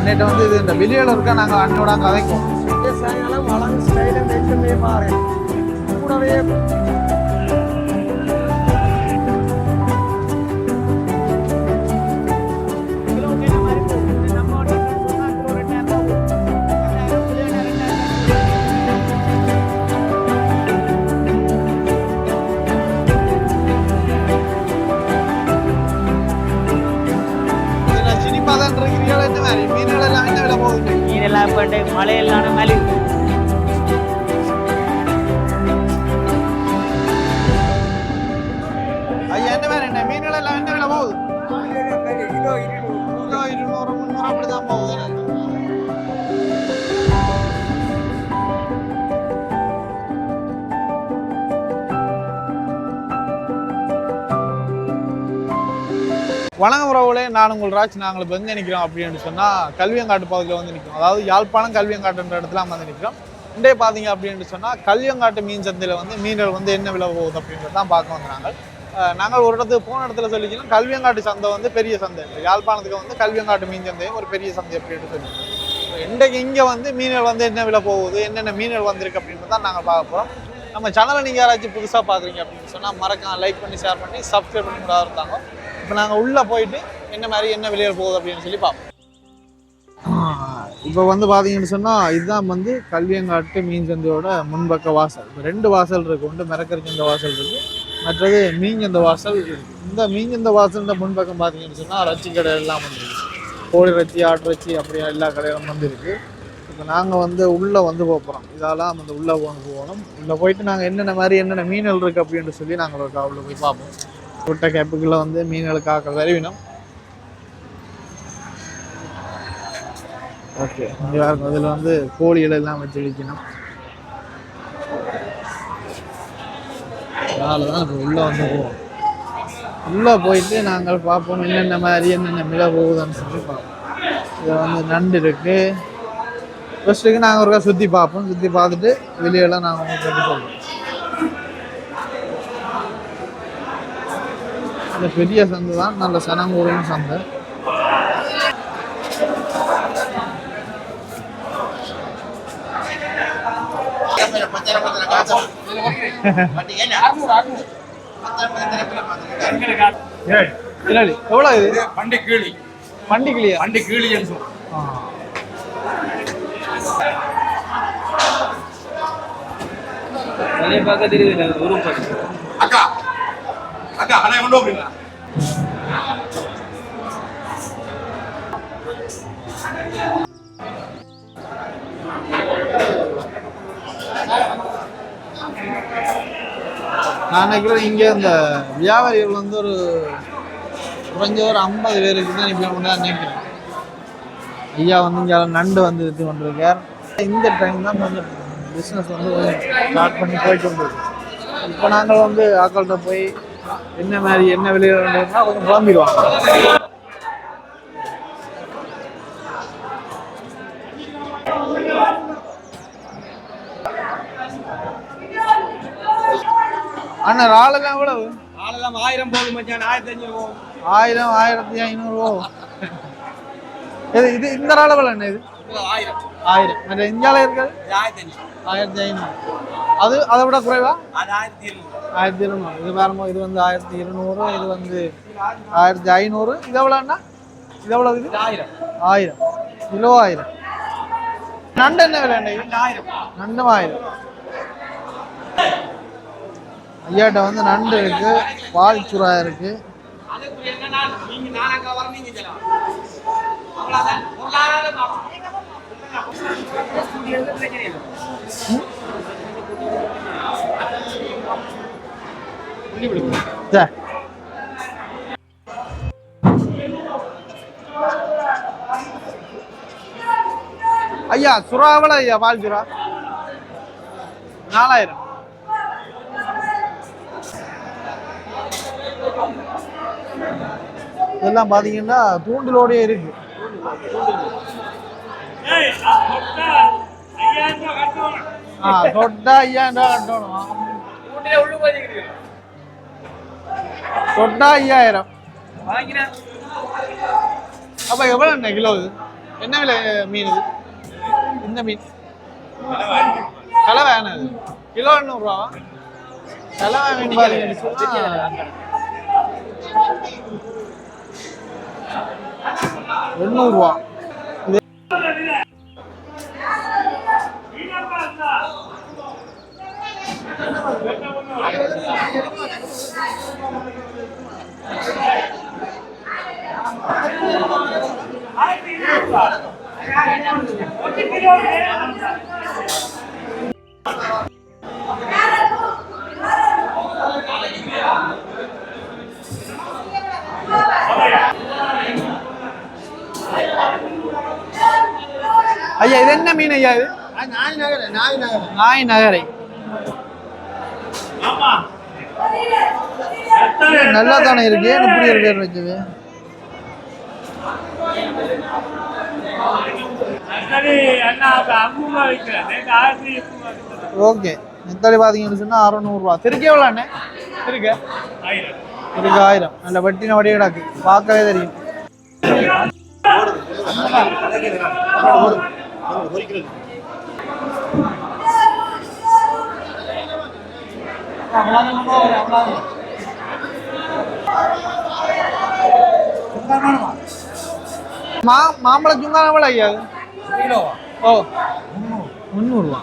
அன்னைட்டு வந்து இது இந்த வெளியில் இருக்க நாங்கள் அண்ணோட கதைக்கும். சாயங்காலம் வளர்ந்து ஸ்டைலும் ரெண்டுமே மாறி கூடவே மீன்கள் எல்லாம் என்ன விலை போகுது கிலோ இருநூறு கிலோ இருநூறு முந்நூறு அப்படிதான் போகுது வணக்கம் உறவுகளே நான் உங்கள் ராஜ் நாங்கள் இப்போ எங்கே நிற்கிறோம் அப்படின்னு சொன்னால் கல்வியங்காட்டு பகுதியில் வந்து நிற்கிறோம் அதாவது யாழ்ப்பாணம் கல்வியங்காட்டுன்ற இடத்துல வந்து நிற்கிறோம் இன்றைய பார்த்தீங்க அப்படின்னு சொன்னால் கல்வியங்காட்டு மீன் சந்தையில் வந்து மீன்கள் வந்து என்ன விலை போகுது அப்படின்றது தான் பார்க்க வந்து நாங்கள் நாங்கள் ஒரு இடத்துக்கு போன இடத்துல சொல்லிக்கலாம் கல்வியங்காட்டு சந்தை வந்து பெரிய சந்தை யாழ்ப்பாணத்துக்கு வந்து கல்வியங்காட்டு மீன் சந்தையும் ஒரு பெரிய சந்தை அப்படின்னு சொல்லியிருக்கோம் இன்றைக்கு இங்கே வந்து மீன்கள் வந்து என்ன விலை போகுது என்னென்ன மீன்கள் வந்திருக்கு அப்படின்றது தான் நாங்கள் பார்க்க போகிறோம் நம்ம சேனலை நீங்கள் யாராச்சும் புதுசாக பார்க்குறீங்க அப்படின்னு சொன்னால் மறக்காம லைக் பண்ணி ஷேர் பண்ணி சப்ஸ்கிரைப் பண்ணி கூட இருந்தாங்க இப்போ நாங்கள் உள்ளே போயிட்டு என்ன மாதிரி என்ன வெளியே போகுது அப்படின்னு சொல்லி பார்ப்போம். இப்போ வந்து பார்த்தீங்கன்னு சொன்னால் இதுதான் வந்து கல்வியங்காட்டு மீன் சந்தையோட முன்பக்க வாசல். இப்போ ரெண்டு வாசல் இருக்குது ஒன்று மிரக்கரிச்சந்த வாசல் இருக்குது மற்றது மீஞ்சந்த வாசல் இருக்கு. இந்த மீஞ்சந்த வாசல்ன்ற முன்பக்கம் பார்த்தீங்கன்னு சொன்னால் ரச்சி கடை எல்லாம் வந்துருக்கு கோழி ரச்சி ஆட்டு ரச்சி அப்படி எல்லா கடையிலும் வந்து இப்போ நாங்கள் வந்து உள்ளே வந்து போகிறோம் இதெல்லாம் வந்து உள்ளே போகணும் போகணும். உள்ளே போயிட்டு நாங்கள் என்னென்ன மாதிரி என்னென்ன மீன்கள் இருக்குது அப்படின்னு சொல்லி நாங்கள் ஒரு உள்ள போய் பார்ப்போம். குட்டை கேப்புக்குள்ளே வந்து மீன்களுக்காக விரைவினோம். ஓகே. இங்கே பாருங்க இதில் வந்து கோழிகள் எல்லாம் வச்சு வைக்கணும் அதனால தான் இப்போ உள்ளே வந்து போவோம். உள்ளே போயிட்டு நாங்கள் பார்ப்போம் என்னென்ன மாதிரி என்னென்ன மிள போகுதுன்னு சொல்லி பார்ப்போம். இதில் வந்து நண்டு இருக்குது ஃபஸ்ட்டுக்கு நாங்கள் ஒருக்கா சுற்றி பார்ப்போம். சுற்றி பார்த்துட்டு வெளியெல்லாம் நாங்கள் உங்களுக்கு கட்டி போவோம். இந்த பெரிய சந்தை தான். நல்ல சனங்கூடின சந்தை. எவ்வளோ இது வண்டி கீழி வண்டி கிளியா வண்டி கீழி சொல்லுவோம். அக்கா அக்கா அண்ணா கொண்டு போறீங்களா நான் நினைக்கிறேன் இங்கே இந்த வியாபாரிகள் வந்து ஒரு குறைஞ்ச ஒரு ஐம்பது பேருக்கு தான் இப்போ தான் நினைக்கிறேன். ஐயா வந்து இங்கே நண்டு வந்து இது கொண்டிருக்கார் இந்த டைம் தான் கொஞ்சம் பிஸ்னஸ் வந்து கொஞ்சம் ஸ்டார்ட் பண்ணி போயிட்டு வந்துருக்கு இப்போ நாங்கள் வந்து ஆக்கள்கிட்ட போய் என்ன மாதிரி என்ன விலையிலன்னா கொஞ்சம் குழம்பிடுவாங்க அண்ணா இறாலெல்லாம் எவ்வளவு? ஆளெல்லாம் ஆயிரம் போதும் மச்சான் ஆயிரத்தி அஞ்சூறு போகும். ஆயிரம் ஆயிரத்தி ஐநூறு இது இது இந்த இறால் எவ்வளோ என்ன இது? ஆயிரம். ஆயிரம். மற்ற இந்தியாவில் இருக்கிறது? ஆயிரத்தி அஞ்சூறு ஆயிரத்தி ஐநூறு. அது அதை விட குறைவா? அது ஆயிரத்தி இருநூறு. ஆயிரத்தி இருநூறு. இது பாருங்க இது வந்து ஆயிரத்தி இருநூறு இது வந்து ஆயிரத்தி ஐநூறு. இது எவ்வளோண்ணா இது எவ்வளோ இது? ஆயிரம். ஆயிரம். கிலோ ஆயிரம். நண்டு என்ன விலை அண்ணா நண்டும் ஆயிரம். ஐயாட்ட வந்து நண்டு இருக்கு பால் சுறா இருக்கு. அதுக்கு என்னன்னா நீங்க நானாக்கா வர நீங்க செல்லாம் அவ்வளவுதான் பொருளாதார பிரச்சனை இல்லை சே. ஐயா சுறா எவ்வளோ ஐயா பால் சுறா. நாலாயிரம். இதெல்லாம் பார்த்தீங்கன்னா தூண்டிலோடயே இருக்கு. ஆ தொட்டா ஐயாயிரம் ரூபா கட்டணும். தொட்டா ஐயாயிரம் அப்போ எவ்வளோ என்ன கிலோ இது? என்ன விலை மீன் இது? இந்த மீன். கலவை என்ன இது? கிலோ எண்ணூறுரூவா கலவை மீன் பாத்தீங்கன்னு சொன்னா எண்ணூறுரூவா ஐயா இது என்ன மீன் ஐயா இது? நாய் நகரை நல்லா தானே இருக்கு? ஏன் இப்படி பேர் வச்சது ஓகே. நெத்தாளி பார்த்தீங்கன்னு சொன்னால் அறநூறுவா. திருக்கி எவ்வளோ அண்ணே? திருக்க? இருக்கு ஆயிரம். நல்ல வெட்டின வடிய கிடக்கு. பார்க்கவே தெரியும். மா மாம்பழ சுங்கான எவ்வளோ ஐயா? ஓ முந்நூறுரூவா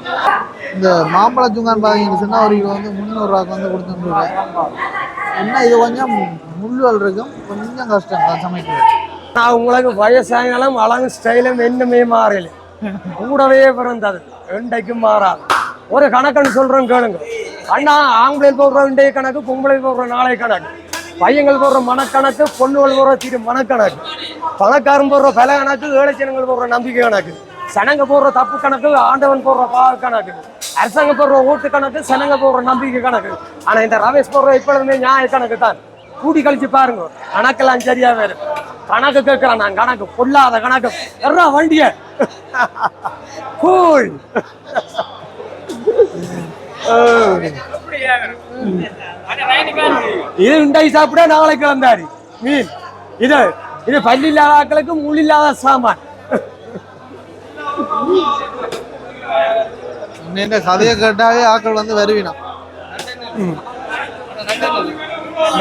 இந்த மாம்பழ சுங்கான் பார்த்தீங்கன்னு சொன்னால் ஒரு கிலோ வந்து முந்நூறுரூவாக்கு வந்து கொடுத்துருக்கேன் என்ன இது கொஞ்சம் முள்ளுவல் இருக்கும். கொஞ்சம் கஷ்டம் தான் சமைக்கிறது நான் உங்களுக்கு வயசானாலும் அழகு ஸ்டைலும் என்னமே மாறல. கூடவே பிறந்தது. இன்றைக்கும் மாறாது. ஒரு கணக்குன்னு சொல்றேன் கேளுங்க. அண்ணா ஆம்பளை போடுற இன்றைய கணக்கு பொம்பளை போடுற நாளை கணக்கு. பையங்கள் போடுற மனக்கணக்கு பொண்ணுகள் போடுற திரு மனக்கணக்கு. பணக்காரன் போடுற பல கணக்கு ஏழைச்சனங்கள் போடுற நம்பிக்கை கணக்கு. சனங்க போடுற தப்பு கணக்கு ஆண்டவன் போடுற பா கணக்கு. அரசாங்கம் போடுற ஓட்டு கணக்கு சனங்க போடுற நம்பிக்கை கணக்கு. ஆனால் இந்த ரமேஷ் போடுற இப்பொழுதுமே நியாய கணக்கு தான். கூடி கழிச்சு பாருங்க. கணக்கெல்லாம் சரியா வேறு. கணக்கு கேட்கிறேன் நான் கணக்கு பொல்லாத கணக்கு. எறா வண்டிய. கூல் இது இண்டை சாப்பிட நாளைக்கு வந்தாரு மீன். இது இது பல்லில்லாத ஆட்களுக்கு முள்ளில்லாத சாமான். இந்த கதையை கேட்டாவே ஆட்கள் வந்து வருவினா.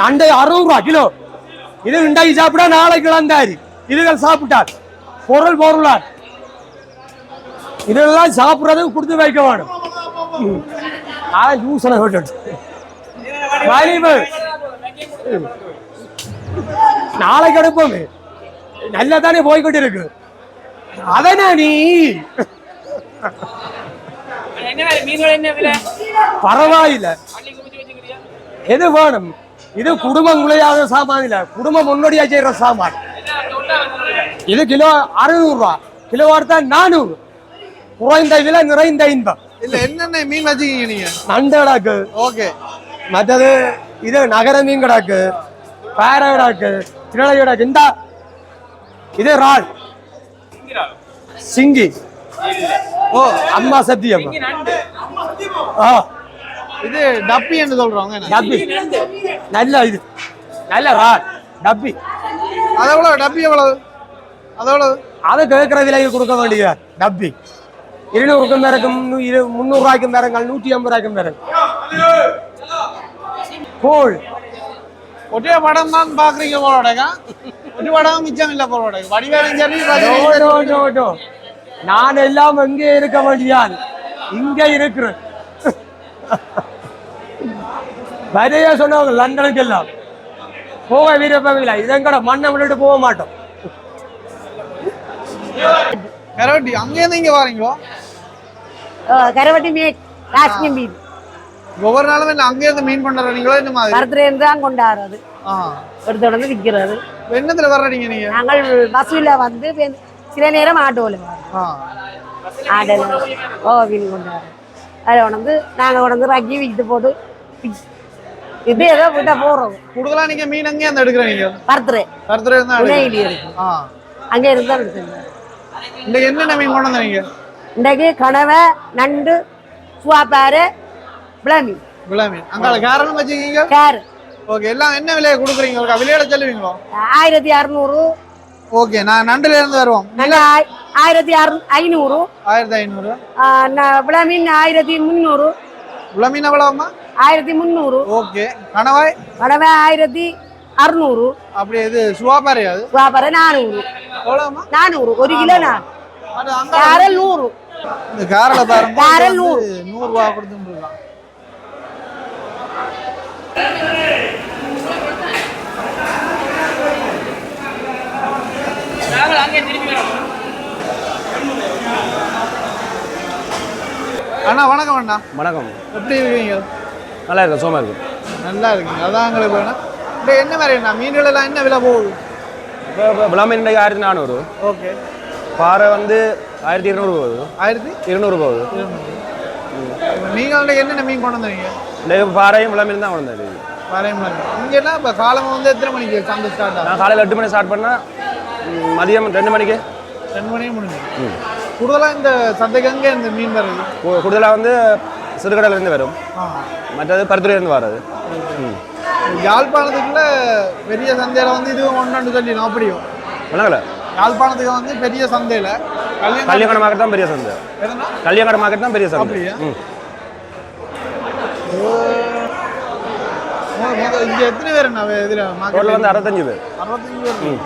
நண்டை அறுபது ரூபா கிலோ இது இண்டை சாப்பிட நாளைக்கு வந்தாரு இதுகள் சாப்பிட்டார் பொருள் பொருளார் இதெல்லாம் சாப்பிடுறது கொடுத்து வைக்க வேணும் ஜூஸனை விட்டு வாலிபு நாளைக்கு எடுப்போமே நல்லா தானே போய்கிட்டு இருக்கு அதனா நீ பரவாயில்ல எது வேணும் இது குடும்பம் குலையாத சாமான் இல்ல. குடும்பம் முன்னோடியா செய்யற சாமான். இது கிலோ அறுநூறு ரூபா கிலோ எடுத்தா நானூறு. குறைந்த விலை நிறைந்த இன்பம். இல்ல என்னென்ன மீன் வச்சுக்கீங்க நீங்க? நண்டு கிடாக்கு ஓகே. மற்றது இது நகர மீன் கிடாக்கு பேர கிடாக்கு திருநலை கிடாக்கு இந்த இது ரால் சிங்கி. ஓ. அம்மா சத்தியம். ஆ. இது டப்பி என்று சொல்றவங்க என்ன? டப்பி. நல்ல இது. நல்ல ரால் டப்பி. அது எவ்வளவு? டப்பி எவ்வளவு? அது எவ்வளவு? அதை கேட்குற விலைக்கு கொடுக்க வேண்டிய டப்பி. இருநூறுக்கும் இரு முந்நூறுரூவாய்க்கும் பிறங்கள் நூற்றி ஐம்பது ரூபாய்க்கும் பிறகு கோல் ஒட்டிய படம் தான் பாக்குறீங்க போலோடக்கா ஒட்டி படம் மிச்சம் இல்ல போலோட வடிவேலும் சரி. நான் எல்லாம் எங்கே இருக்க வேண்டியான்? இங்க இருக்கிறேன். வரைய சொன்னவங்க லண்டனுக்கு எல்லாம். போக விருப்பமில்லை இதங்கட மண்ணை விட்டுட்டு போக மாட்டோம். கரவட்டி அங்கேருந்து இங்க வாரீங்களோ? கரவட்டி மீன் காஷ்மீர் மீன். ஒவ்வொரு நாளும் என்ன அங்கேருந்து மீன் கொண்டு வரீங்களோ இந்த மாதிரி? மரத்துலேருந்து தான் கொண்டாடுறது ஆ. எடுத்து உடனே விற்கிறது. என்னத்துல வர்றீங்க நீங்க? நாங்கள் பஸ்ஸில் வந்து சில நேரம் ஆட்டோவில் ஆ. ஆட்டோவில் ஓ மீன் கொண்டாடுறோம் அதை உணர்ந்து நாங்கள் உணர்ந்து ரக்கி விற்று போட்டு இது ஏதோ விட்ட போடுறோம் கூடுதலா நீங்க மீன் அங்கேயே அந்த எடுக்கிறீங்க பருத்துரு கருத்துல இருந்தா உணவிலி இருக்கு. ஆ. அங்கே இருந்து தான் எடுத்துருந்தோம் இன்னைக்கு என்னென்ன மீன் கொண்டு வந்தீங்க? இன்றைக்கு கனவை நண்டு சுவாப்பாரு விளமீன் விழா மீன். அங்கால காரணம் வச்சுக்கீங்க கேரு ஓகே எல்லாம் என்ன விலையை கொடுக்குறீங்க? ஒரு விலையில சொல்லுவீங்களோ? ஆயிரத்தி அறநூறு. ஓகே நான் நண்டுல இருந்து வருவோம். ஆயிரத்தி ஐநூறு. ஆயிரத்தி ஐநூறு. ஆ, ந- விளா மீன் ஆயிரத்தி முந்நூறு உள்ள மீன் எவ்வளவுமா ஆயிரத்தி முந்நூறு. ஓகே. கணவாய்? கடவை ஆயிரத்தி அறுநூறு. அப்படி இது சுவாபாரி அது? வியாபாரம் நானூறு. நானூறு. ஒரு கிலோ நான் கேரல் நூறு. இந்த காரில் பாருங்க. காரல் வந்து நூறு. ரூபா வரோம் அண்ணா வணக்கம் அண்ணா. வணக்கம். எப்படி இருக்கீங்க? நல்லா இருக்கு சோமா இருக்கு நல்லா இருக்கீங்க அதான் எங்களுக்கு வேணும். இப்போ என்ன மாதிரி அண்ணா மீன்கள் எல்லாம் என்ன விலை போகுது? விளாமீன் இன்றைக்கு ஆயிரத்தி நானூறு. ஓகே. பாறை வந்து ஆயிரத்தி இருநூறு போகுது. ஆயிரத்தி இருநூறு போகுது. நீங்கள் என்னென்ன மீன் கொண்டு வந்தீங்க? இன்றைக்கு பாறையும் விளாமீன் தான் கொண்டு வந்தது வரையும் இங்கன்னா இப்போ காலம் வந்து எத்தனை மணிக்கு சந்தை ஸ்டார்ட் ஆகும் நான் காலையில் எட்டு மணி ஸ்டார்ட் பண்ணால் மதியம் ரெண்டு மணிக்கு. ரெண்டு மணியும் முடிஞ்சு கூடுதலாக இந்த சந்தைக்கு அங்கே இந்த மீன் வருது கூடுதலாக வந்து சிறுகடலேருந்து வரும். மற்றது பருத்துறையிலேருந்து வர்றது யாழ்ப்பாணத்துக்குள்ள பெரிய சந்தையில வந்து இதுவும் ஒன்று சொல்லிடும் அப்படியும். விளங்கல யாழ்ப்பாணத்துக்கு வந்து பெரிய சந்தையில கல்யாண மார்க்கெட் தான் பெரிய சந்தை. கல்யாண மார்க்கெட் தான் பெரிய சந்தை. இங்க எத்தனை பேர் நான் இதுல டோட்டல் வந்து அறுபத்தஞ்சு பேர். அறுபத்தஞ்சு பேர்.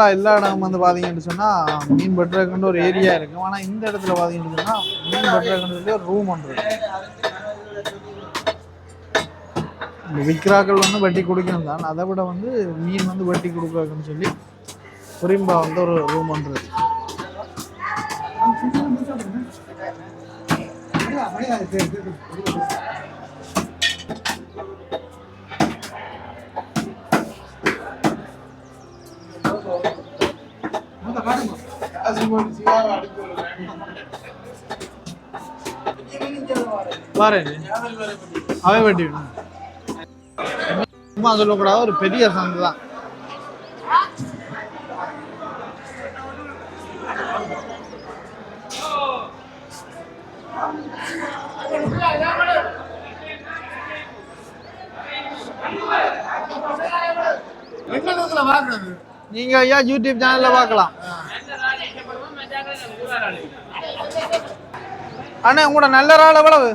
நார்மலாக எல்லா இடமும் வந்து பார்த்தீங்கன்னு சொன்னால் மீன் வெட்டுறதுக்குன்னு ஒரு ஏரியா இருக்கும் ஆனால் இந்த இடத்துல பார்த்தீங்கன்னு சொன்னால் மீன் வெட்டுறதுக்குன்னு ஒரு ரூம் ஒன்று இருக்கு. விக்ராக்கள் வந்து வெட்டி கொடுக்கணும் தான். அதை விட வந்து மீன் வந்து வெட்டி கொடுக்குறதுன்னு சொல்லி குறிம்பா வந்து ஒரு ரூம் ஒன்று இருக்கு. பாரு அவன் வெட்டி விடணும் சும்மா சொல்லக்கூடாது ஒரு பெரிய சந்தை தான். நீங்க ஐயா யூடியூப் சேனல்ல பார்க்கலாம் அண்ணா உங்களோட நல்ல இறால் எவ்வளவு?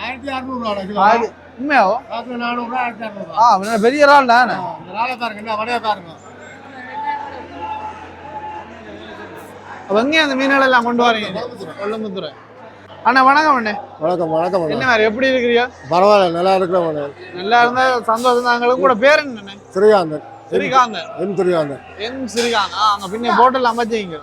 ஆயிரத்தி அறுநூறுவா உண்மையாவோ? ஆயிரத்தி நானூறுரூவா ஆயிரத்தி அறுநூறுவா ஆ பெரிய இறால் தானே? பாருங்க என்ன வடையை பாருங்க. அப்ப எங்கே அந்த மீன்கள் எல்லாம் கொண்டு வரீங்க? கொல்லம்புத்துறை அண்ணா வணக்கம் அண்ணே. வணக்கம் வணக்கம் என்ன மாதிரி எப்படி இருக்கிறியா பரவாயில்ல நல்லா இருக்கிறவங்க நல்லா இருந்தா சந்தோஷம் தான். கூட பேர் என்னண்ணே ஸ்ரீகாந்தன். ஸ்ரீகாந்த் என் ஸ்ரீகாந்தன். என் ஸ்ரீகாந்த் ஆ அங்க பின்ன போட்டல் அமைச்சிங்க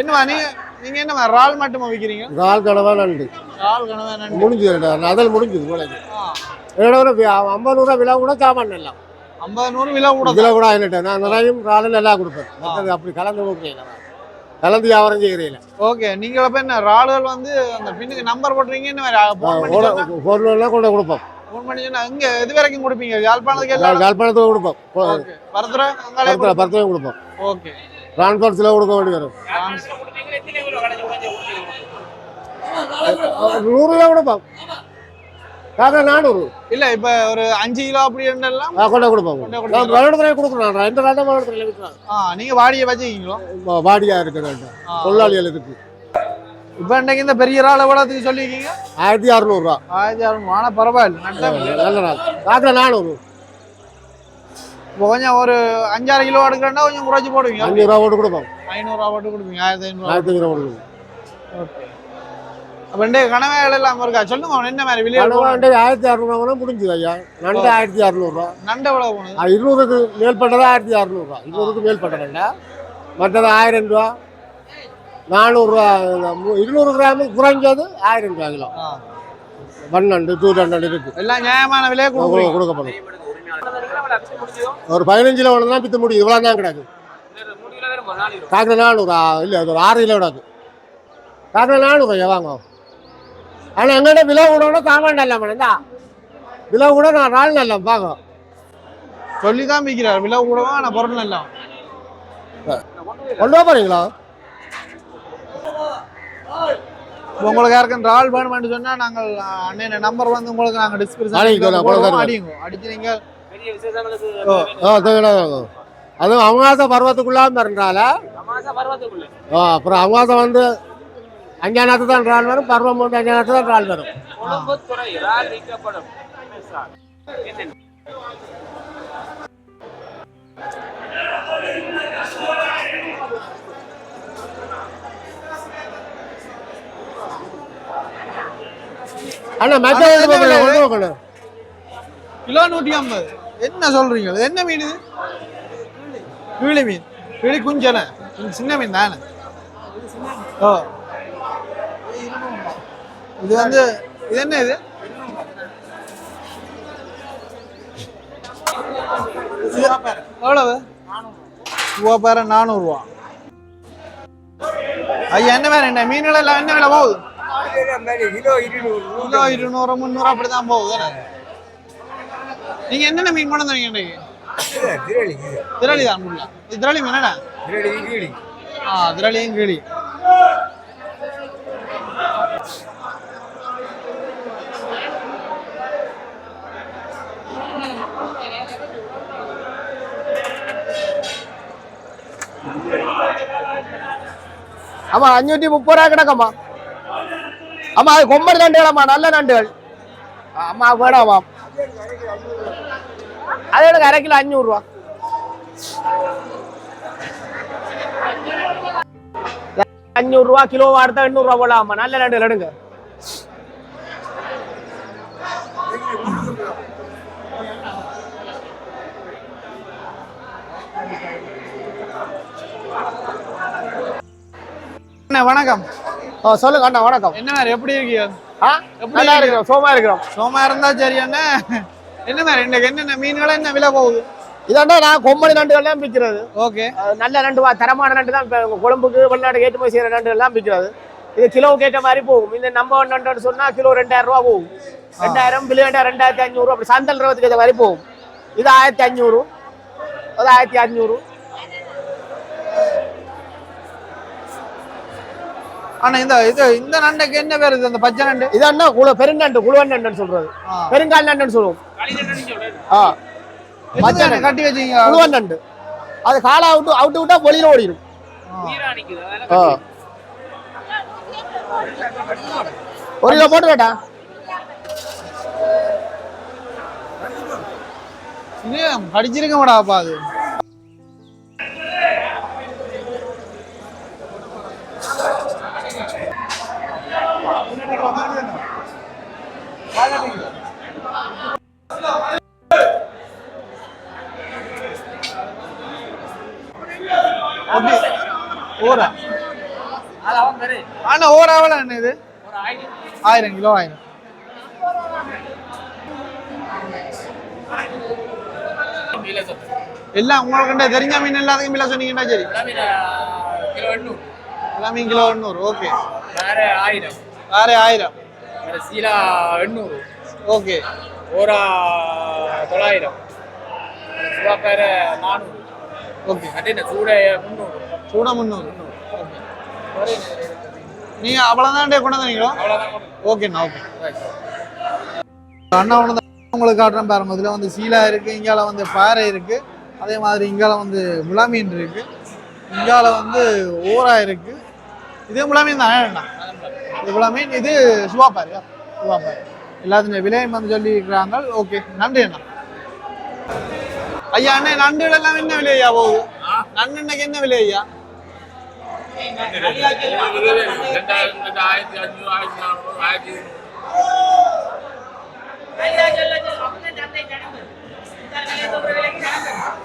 என்னமா நீங்க நீங்க என்னமா இறால் மட்டுமா விற்கிறீங்க கால் கடவை நண்டு. இறால் கனவே நண்டு. முடிஞ்சது அதில் முடிஞ்சது ஆ, என்னோட ஐம்பது நூறுரூவா விலை கூட சாமான் எல்லாம். ஐம்பது நூறு விலை கூட விலை கூட ஆகிட்டேன் நான் நிறையும் காலம் நல்லா கொடுப்பேன். மற்றது அப்படி கலந்து கொடுக்குறேன் நான். கலந்து வியாபாரம் செய்கிறேன் ஓகே நீங்க இப்ப என்ன இறால்கள் வந்து அந்த பின்னுக்கு நம்பர் போட்டுறீங்க என்ன மாதிரி ஃபோன் பொருளெல்லாம் கொண்டு கொடுப்போம். ஃபோன் பண்ணி எங்க எது வரைக்கும் கொடுப்பீங்க? யாழ்ப்பாணத்துக்கு எல்லாம்? யாழ்- யாழ்ப்பாணத்துக்கு கொடுப்போம். பரத்தில் பரத்தையும் கொடுப்போம். ஓகே. டிரான்ஸ்போர்ட்ஸில் கொடுக்க வேண்டி வரும். கொடுத்தீங்களா எத்தனை கிலோ கடைஞ்சி கொஞ்சம் கொடுத்தீங்க நூறுரூவா கொடுப்போம். காக்கா நானூறு. இல்ல இப்ப ஒரு அஞ்சு கிலோ அப்படி எல்லாம் ஆ, கொண்டே கொடுப்போம். நான் வருடத்துல கொடுக்குறேன். ரெண்டு தான் வருடத்துல நீங்க வாடியை வச்சுக்கீங்களோ? வாடியா இருக்குது ஆ. தொழிலாளிகள் இருக்கு இப்ப இன்னைக்கு இந்த பெரிய இறால் எவ்வளோத்துக்கு சொல்லியிருக்கீங்க ஆயிரத்தி அறுநூறுவா ஆயிரத்தி அறுநூறு. ஆனா பரவாயில்ல. நல்ல நாள். காக்கா நானூறு. இப்போ கொஞ்சம் ஒரு அஞ்சாறு கிலோ எடுக்கிறேன்னா கொஞ்சம் குறைச்சி போடுவீங்க. அஞ்சு ரூபா போட்டு கொடுப்போம். ஐநூறுரூவா போட்டு கொடுப்பீங்க ஆயிரத்தி ஐநூறுரூவா ஆயிரத்தி ஐநூறு போட்டு கொடுப்போம். ஓகே. அப்போ ரெண்டு கனவேகள் எல்லாம் இருக்கா? சொல்லுங்க என்ன மாதிரி வெளியே கனவாண்டு ஆயிரத்தி அறுநூறுவா முடிஞ்சுது ஐயா. நண்டு ஆயிரத்தி அறுநூறுவா நண்டு எவ்வளோ ஆ, இருநூறுக்கு மேல்பட்டது ஆயிரத்தி அறுநூறுவா இருநூறுக்கு மேல்பட்டதுண்டா மற்றது ஆயிரம் ரூபா. நானூறுரூவா இருநூறு கிராமு குறைஞ்சது ஆயிரம் ரூபா கிலோ. ஆ. பன்னெண்டு டூ ஹண்ட்ரட் இருக்கு. எல்லாம் நியாயமான விலையே கொடுக்கப்படும். ஒரு பதினஞ்சு கிலோ தான் பித்த முடியும் இவ்வளோ தான் கிடக்கு. கிலோ காக்கிற நானூறு இல்லை அது ஒரு ஆறு கிலோ கிடக்கு. காக்கிற நானூறு ஐயா வாங்க ஆனால் எங்கிட்ட விலை கூட சாமான் நல்ல மேடா விலை கூட நான் நாள் நல்ல பாங்க சொல்லி தான் விற்கிறார். விலை கூடவா ஆனால் பொருள் நல்லா? கொண்டு போறீங்களா? உங்களுக்கு யாருக்கும் இறால் வேணும்னு சொன்னா நாங்கள் அண்ணன் நம்பர் வந்து உங்களுக்கு நாங்க நாளைக்கு டிஸ்கிரிப்ஷன். அடிங்க அடிச்சு நீங்க பெரிய விசேஷங்களுக்கு அதுவும் அவங்காச பருவத்துக்குள்ளாம இருந்தால ஆ, அப்புறம் அவங்காச வந்து அஞ்சானத்து தான் ட்ரால் வரும் பருவம் வந்து அஞ்சானத்து தான் வரும். இறால் என்ன அண்ணா விலை? கொண்டு போகணும். கிலோ நூற்றி ஐம்பது. என்ன சொல்றீங்க? என்ன மீன் இது? கிளி மீன். கிளி குஞ்சன. சின்ன மீன் தானே? ஓ. இது வந்து இது என்ன இது? எவ்வளவு? ரூபா நானூறுரூவா ஐயா என்ன வேற என்ன மீன்கள் எல்லாம் என்ன விலை போகுது? கிலோ இருநூறு. முந்நூறு அப்படிதான் போகுது நீங்க என்னென்ன மீன் கொண்டு வந்தீங்க இன்னைக்கு திரளி தான் முள்ள இது திரளி மீன் என்னடா? ஆ திரளியும் கிளி ஆமா அஞ்சூத்தி முப்பது ரூபா கிடக்கம்மா. ஆமா அது கொம்பர் நண்டுகளம்மா நல்ல நண்டுகள் அம்மா வேணாமா அது எனக்கு அரை கிலோ அஞ்சூறு ரூபா. அஞ்சூறு ரூபா கிலோ அடுத்த எண்ணூறு ரூபா போடலாமா நல்ல நண்டுகள் எடுங்க வணக்கம். சொல்லுங்க அண்ணா வணக்கம். என்ன எப்படி இருக்கீங்க? ஆ நல்லா? இருக்கிறோம் சோமா இருக்கிறோம். சோமா இருந்தா சரி அண்ணா என்ன மாதிரி இன்னைக்கு என்னென்ன மீன்கள் என்ன விலை போகுது? இதாண்டா நான் கொம்பனி நண்டுகள் தான் விற்கிறது. ஓகே. நல்ல நண்டு வா தரமான நண்டு தான் குழம்புக்கு வெளிநாடு ஏற்றுமதி செய்கிற நண்டு எல்லாம் விற்கிறது. இது கிலோவுக்கு ஏற்ற மாதிரி போகும். இந்த நம்ம நண்டுன்னு சொன்னா கிலோ ரெண்டாயிரம் ரூபா போகும். ரெண்டாயிரம் பில்லியண்டா ரெண்டாயிரத்தி அஞ்சூறு அப்படி சந்தல் ரவத்துக்கு ஏற்ற மாதிரி போகும். இது ஆயிரத்தி அஞ்சூறு அது ஆயிரத்தி அஞ்சூறு ஆனா இந்த இது இந்த நண்டைக்கு என்ன பேர் இது அந்த பச்சை நண்டு? இது என்ன குழு பெருநண்டு குழுவன் நண்டுன்னு சொல்றது. பெருங்கால் நண்டுன்னு சொல்லுவோம். ஆ. பச்சை நண்டு. கட்டி வச்சீங்க? குழுவன் நண்டு அது காலை அவுட்டு அவுட்டு விட்டா பொலியில ஓடிடும் ஆ. ஒரு கிலோ போட்டு கேட்டா இது கடிச்சிருக்க மாடாப்பா அது. ஓரா ஆனா ஓராவல என்ன இது ஆயிரம் கிலோ ஆயிரம். எல்லாம் உங்களுக்கு தெரிஞ்ச மீன் எல்லாத்துக்கும் பிள்ளை சொன்னீங்கன்னா சரி. எண்ணூறு. எல்லாமே கிலோ எண்ணூறு ஓகே. வேற ஆயிரம். வேற ஆயிரம். சீலா எண்ணூறு. ஓகே. ஓரா தொள்ளாயிரம். சிவாப்பேர நானூறு. ஓகே. அது என்ன சூட முந்நூறு. சூட முந்நூறு. ஓகே நீங்க அவ்வளவுதான் கொண்டு வந்தீங்களோ அவ்வளோதான் ஓகேண்ணா ஓகே. அண்ணா ஒன்று உங்களுக்கு காட்டுறேன் பாருங்க. இதில் வந்து சீலா இருக்கு இங்கால வந்து பாறை இருக்கு. அதே மாதிரி இங்கால வந்து முலாமீன் இருக்கு. இங்கால வந்து ஓரா இருக்கு. இதே முலாமீன் தான் அண்ணா? இது முலாமீன் இது சுவாப்பாரியா சுவாப்பாரி எல்லாத்துடைய விலையும் வந்து சொல்லியிருக்கிறாங்க. ஓகே நன்றி அண்ணா. ஐயா அண்ணா நண்டுகள் எல்லாம் என்ன விலை ஐயா போகுது? நண்டு இன்னைக்கு என்ன விலை ஐயா?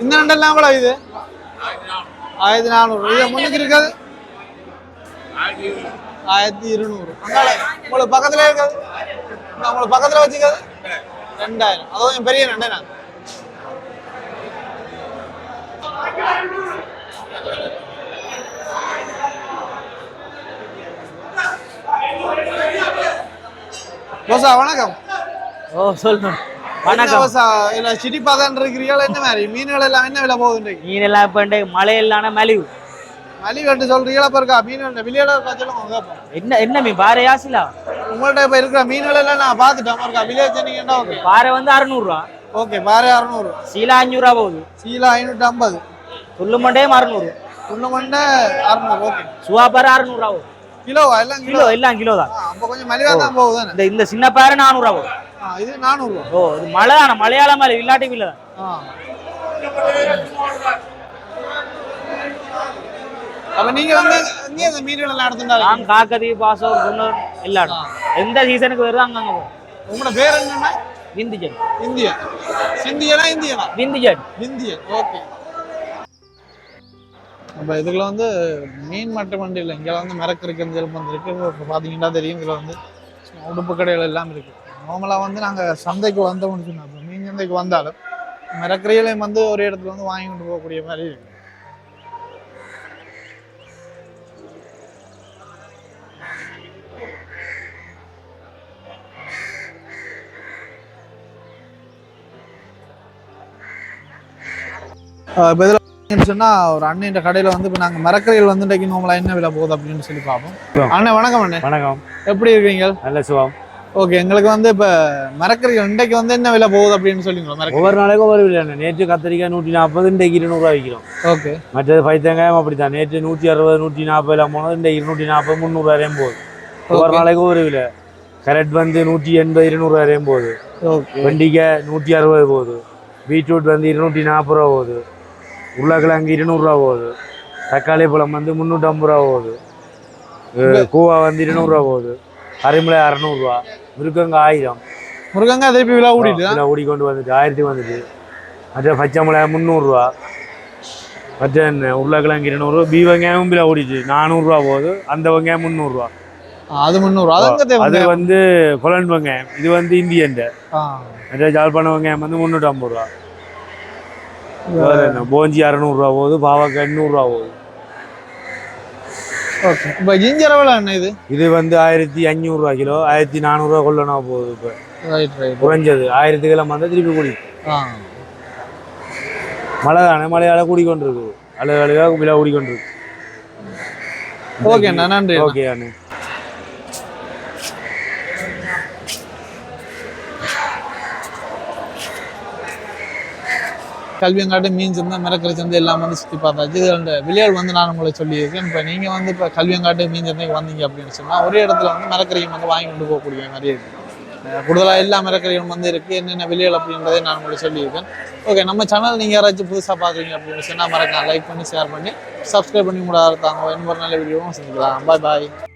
இந்த நண்டெல்லாம் எவ்வளோ இது? ஆயிரத்தி நானூறு. இது முன்னுக்கு இருக்காது ஆயிரத்தி இருநூறு. உங்களுக்கு பக்கத்துல இருக்காது உங்களுக்கு பக்கத்துல வச்சுக்காது ரெண்டாயிரம். அதுவும் கொஞ்சம் பெரிய நண்டை நான். போசா வணக்கம். ஓ சொல்லணும் வணக்கம். சிட்டி பாதான் இருக்கிறீங்களா? என்ன மாதிரி? மீன்கள் எல்லாம் என்ன விலை போகுது மீன் எல்லாம் இப்போ மழை இல்லாம மலிவு. மலி வெட்டு சொல்றீங்களா? இருக்கா மீன் விலையில இருக்கா சொல்லுங்க கேட்போம் என்ன என்ன மீன்? பாறை யாசிலா? உங்கள்ட்ட இப்ப இருக்கிற மீன்கள் எல்லாம் நான் பார்த்துட்டேன் இருக்கா வில்லேஜ் சொன்னீங்கன்னா ஓகே பாறை வந்து அறுநூறுவா. ஓகே பாரு அறுநூறு. சீலா அஞ்சூறுவா போகுது. சீலா ஐநூற்றி ஐம்பது துள்ளு மண்டையும் அறுநூறு. உள்ள மண்டை அறுநூறு ஓகே. சுவா பாறை அறுநூறுவா போகுது. கிலோவா? எல்லாம் கிலோ? எல்லாம் கிலோ தான். அப்போ கொஞ்சம் மலிவா தான் போகுது இந்த இந்த சின்ன பாறை நானூறுவா போகுது. இது நானூறுவா. ஓ இது மழை மலையாள மலை இல்லாட்டி இல்லை தான். ஆ. அப்ப நீங்க வந்து நீ அந்த மீன்கள் எல்லாம் எடுத்துட்டாங்க நான் காக்கதி பாசம் குன்னூர் எல்லாம் எந்த சீசனுக்கு வருதோ அங்கங்க போகும் உங்களோட பேர் என்னன்னா? விந்திஜன். இந்தியா சிந்தியனா இந்தியனா? விந்திஜன். Indian okay. நம்ம இதுல வந்து மீன் மட்டும் வண்டி இல்லை இங்கே வந்து மிரக்கருக்கு செல்பம் வந்து இருக்கு. இப்போ பார்த்தீங்கன்னா தெரியும் இதில் வந்து உடுப்பு கடைகள் எல்லாம் இருக்கு. நார்மலாக வந்து நாங்கள் சந்தைக்கு வந்தோம்னு சொன்னோம் மீன் சந்தைக்கு வந்தாலும் மிரக்கரையிலையும் வந்து ஒரு இடத்துல வந்து வாங்கி கொண்டு போகக்கூடிய மாதிரி இருக்கு. இப்போ இதில் சொன்னால் ஒரு அண்ணன் கடையில் வந்து இப்போ நாங்கள் மரக்கரையில் வந்து இன்றைக்கு என்ன விலை போகுது அப்படின்னு சொல்லி பார்ப்போம். அண்ணன் வணக்கம் அண்ணன் வணக்கம். எப்படி இருக்கீங்க? நல்ல சுகம். ஓகே எங்களுக்கு வந்து இப்போ மரக்கறிகள் இன்றைக்கு வந்து என்ன விலை போகுது அப்படின்னு சொல்லுங்களா மரக்கறி ஒவ்வொரு நாளைக்கும் ஒவ்வொரு விலை நேற்று கத்திரிக்காய் நூற்றி நாற்பது இன்றைக்கு இருநூறுவா விற்கிறோம். ஓகே மற்றது பைத்தங்காயம் அப்படித்தான். நேற்று நூற்றி அறுபது நூற்றி நாற்பதுலாம் போனது இன்றைக்கு இருநூற்றி நாற்பது முந்நூறு வரையும் போகுது. ஒவ்வொரு. நாளைக்கும் ஒரு விலை. கேரட் வந்து நூற்றி எண்பது இருநூறு வரையும் போகுது. வெண்டிக்காய் நூற்றி அறுபது போகுது. பீட்ரூட் வந்து இருநூற்றி நாற்பது ரூபா போகுது. உருளைக்கிழங்கு இருநூறுவா போகுது. தக்காளி பழம் வந்து முந்நூற்றம்பது ரூபா போகுது. கூவா வந்து இருநூறுவா போகுது. அரைமலை அறநூறுவா மிருக்கங்க ஆயிரம். முருகங்க திருப்பி விலை கூட்டிட்டு கிலோ ஓடி கொண்டு வந்துட்டு ஆயிரத்தி வந்துட்டு. மற்ற பச்சை மிளகாய் முந்நூறுரூவா மற்ற உருளைக்கிழங்கு இருநூறு பீ வெங்காயம் விலை ஓடிச்சு நானூறுரூவா போகுது. அந்த வெங்காயம் முந்நூறுரூவா அது முந்நூறு அதுங்க அது வந்து கொலன் வெங்காயம். இது வந்து இந்தியன் மற்ற ஜாழ்ப்பாண வெங்காயம் வந்து முந்நூற்றம்பது ரூபா. வேற என்ன? போஞ்சி அறநூறுவா போகுது பாவக்காய் எண்ணூறுரூவா போகுது ஓகே. இப்போ ஜிஞ்சர் விலை என்ன இது? இது வந்து ஆயிரத்தி அஞ்சூறுரூவா கிலோ. ஆயிரத்தி நானூறுரூவா கொள்ளனா போகுது இப்போ. ரைட் ரைட் குறைஞ்சது. ஆயிரத்தி கிலோ வந்தால் திருப்பி குடி. மழை தானே மழையால கூடிக்கொண்டிருக்கு. அழகு அழகாக விலை கூடிக்கொண்டிருக்கு. ஓகே அண்ணா நன்றி. ஓகே அண்ணே. கல்வியங்காட்டு மீன் சந்தை மிரக்கரை சந்தை எல்லாம் வந்து சுற்றி பார்த்தாச்சு. இது அந்த விளையாள் வந்து நான் உங்களை சொல்லியிருக்கேன். இப்போ நீங்கள் வந்து இப்போ கல்வியங்காட்டு மீன் சந்தைக்கு வந்தீங்க அப்படின்னு சொன்னால் ஒரே இடத்துல வந்து மிரக்கரையும் வந்து வாங்கி கொண்டு போகக்கூடிய மாதிரி இருக்குது கூடுதலாக எல்லா மிரக்கரையும் வந்து இருக்குது என்னென்ன விளையாள் அப்படின்றதை நான் உங்களுக்கு சொல்லியிருக்கேன். ஓகே நம்ம சேனல் நீங்கள் யாராச்சும் புதுசாக பார்க்குறீங்க அப்படின்னு சொன்னால் மறக்காம லைக் பண்ணி ஷேர் பண்ணி சப்ஸ்கிரைப் பண்ணி கூட தாங்க இன்னொரு நல்ல வீடியோவும் செஞ்சுக்கலாம் பாய் பாய்